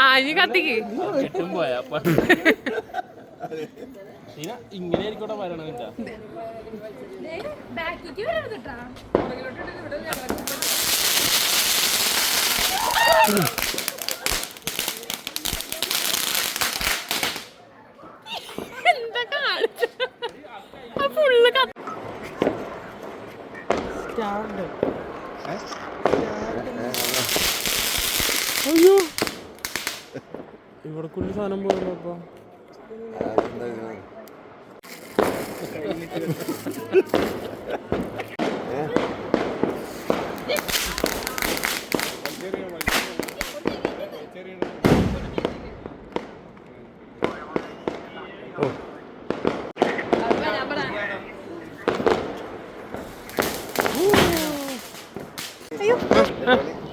ആ ഇനി കത്തിക്ക്. ഇങ്ങനെ ആയിരിക്കോട്ടെ വരണം എന്താ കാണിച്ചു? ഫുള്ള് സ്റ്റാർട്ട് അയ്യോ. ഇവിടെ കുള്ളി സാധനം പോയല്ലോ അപ്പൊ.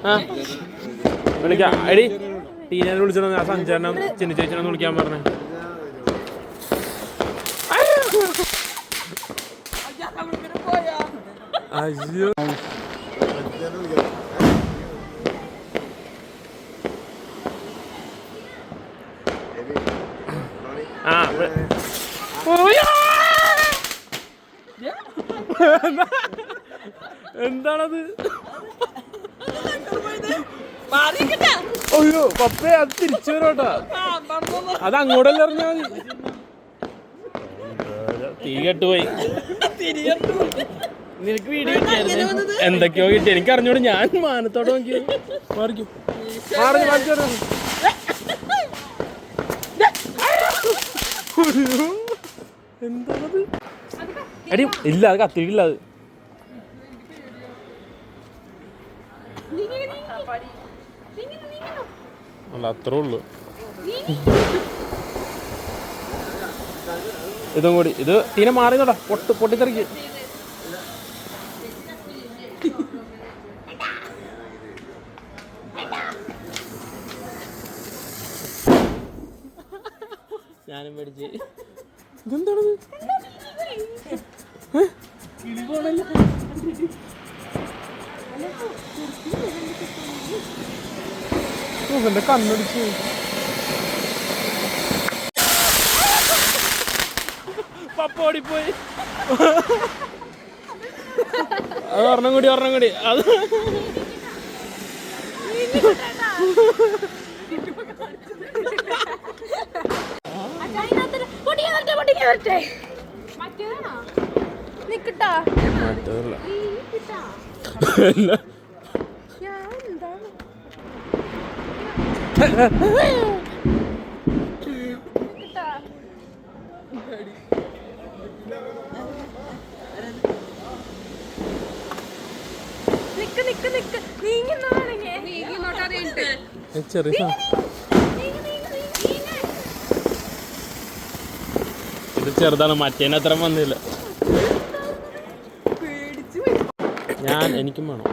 ആ വിളിക്കാം. എടി ടീനെ വിളിച്ചോ ആ സഞ്ചാരണം ചിന്ന വിളിക്കാൻ പറഞ്ഞേ. അയ്യോ. ആ എന്താണത്? അയ്യോ പപ്പേ അത് തിരിച്ചു വരോട്ടാ. അത് അങ്ങോട്ടല്ല അറിഞ്ഞാ മതി. തീ കെട്ടുപോയി. നിനക്ക് വീഡിയോ കിട്ടിയായിരുന്നു? എന്തൊക്കെയോ കിട്ടി. എനിക്ക് അറിഞ്ഞോട് ഞാൻ മാനത്തോടെ നോക്കി. മാറിക്കും. മാറി മാറിച്ചോട്ടെ എന്താണത്? എടി ഇല്ല അത് കത്തിയിട്ടില്ല അത്. അല്ല അത്രേ ഉള്ളു. ഇതും കൂടി. ഇത് തീരെ മാറിയതോടാ പൊട്ട് പൊട്ടിത്തെറിക്ക്. ഞാനും പേടിച്ച് ഇതെന്താണത്? ഇവന്റെ കണ്ണടിച്ച്. പപ്പോടിപ്പോയി അത് ഒരെണ്ണം കൂടി ഒരെണ്ണം കൂടി. അത് മറ്റേതാണോ? നിക്കട്ടാ? ചെറിയ ഇത് ചെറുതാണ് മറ്റേനത്രം വന്നില്ല ഞാൻ എനിക്കും വേണം.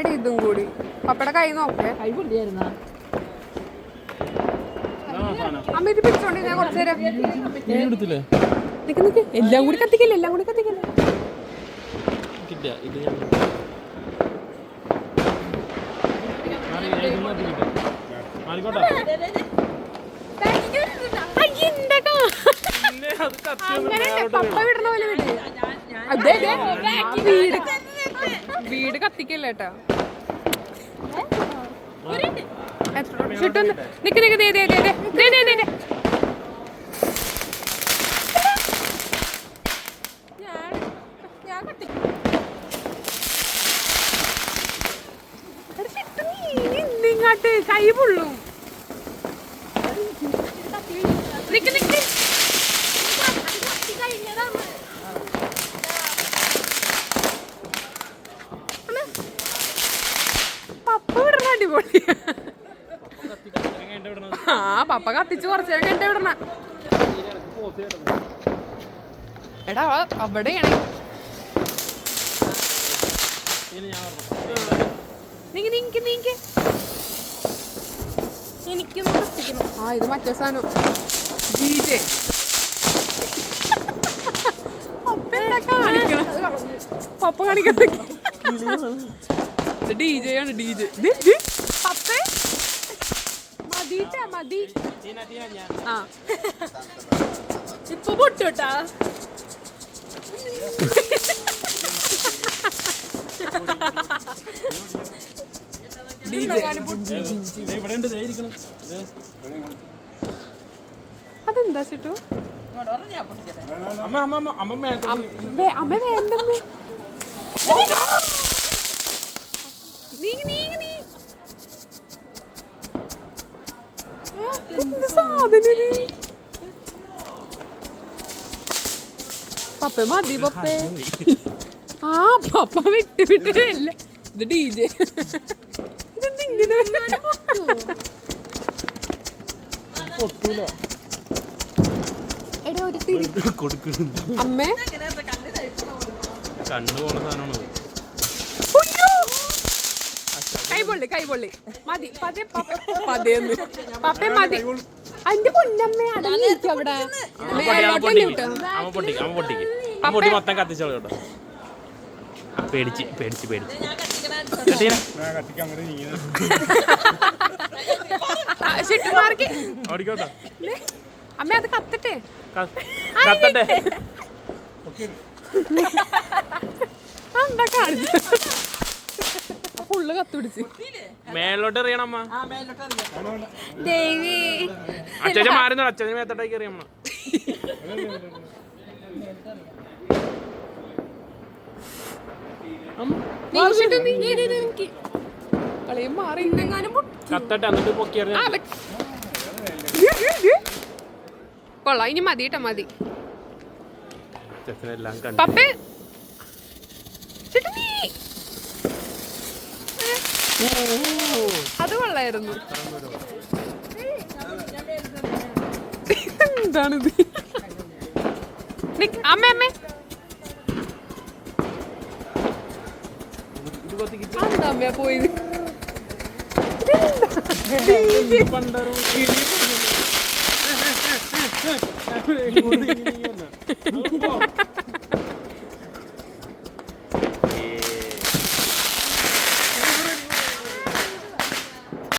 എടി ഇതും കൂടി. പപ്പയുടെ കൈ നോക്കേ. അമ്മ ഇത് പിടിച്ചോണ്ട് ഞാൻ കുറച്ചു നേരം നിക്ക് നിക്ക്. എല്ലാം കൂടി കത്തിക്കല്ലേ എല്ലാം കൂടി കത്തിക്കല്ലേ? അങ്ങനെ പപ്പ വിടണ പോലെ വിടില്ല അതെ അതെ. വീട്. വീട് കത്തിക്കല്ലേ കേട്ടോ ചുട്ടൊന്ന് നിക്ക് നിക്ക് ദേ ദേ ദേ ദേ. ദേ ദേ കൈ പൊള്ളും. നിക്ക് നിക്ക്. ആ പപ്പ കത്തിച്ച് കുറച്ച് നേരം കഴിഞ്ഞിട്ട് വിടണ എടാ അവ- അവിടെയാണ്. നീങ്ങി നീങ്ങി നീങ്ങി. ആ ഇത് മറ്റേ സാധനം. ഡീജെ പപ്പ എന്താ ഡി പപ്പ ആണ് ഡി ഡീജെ. പപ്പേ മതിട്ടാ മതി. ആ. ഇപ്പൊ പൊട്ടുട്ടാ ഇവിടെ ഉണ്ട് ദേ ഇരിക്കണം. ദേ. അതെന്താ ചിട്ടു അമ്മ അമ്മ അമ്മ അമ്മ മേത്ത് വേ- അമ്മ വേണ്ടെന്ന്. നീങ്ങി നീങ്ങി. സാധനം? പപ്പ മതി പപ്പേ. ആ പപ്പ വിട്ട് വിട്ടില്ല ഇത് ഡി ജെ. ഇതെന്തിങ്ങനെ അമ്മേ. കണ്ണു പോണ സാധനമാണ്? കൈപൊള്ളി കൈപൊള്ളി. മതി. പതേ പതേന്ന്. പപ്പേ മതി. അതിന്റെ പൊന്നമ്മേ അടങ്ങിയിരിക്കും അവിടെ പൊട്ടി മൊത്തം കത്തിച്ചോളൂ കേട്ടോ. പേടിച്ച് പേടിച്ച് പേടിച്ച്. അമ്മ അത് കത്തട്ടെ? കത്തട്ടെ? എന്താ കാണിച്ചു ഫുള്ള് കത്തുപിടിച്ച്. മേലോട്ട് എറിയണമ്മ ദേവി. മാറുന്നു അച്ഛനെ മേത്തോട്ടേക്ക് എറിയമ്മ കളിയും മാറി. കത്തട്ടെ എന്നിട്ട് പൊക്കി. കൊള്ളാം ഇനി മതി. കേട്ടോ മതി പപ്പേ ചേട്ടാ നീ അത് കൊള്ളായിരുന്നു. എന്താണിത് നിക്ക്, അമ്മ അമ്മ. എന്താ അമ്മ പോയത്? പണ്ടൊരു കിളി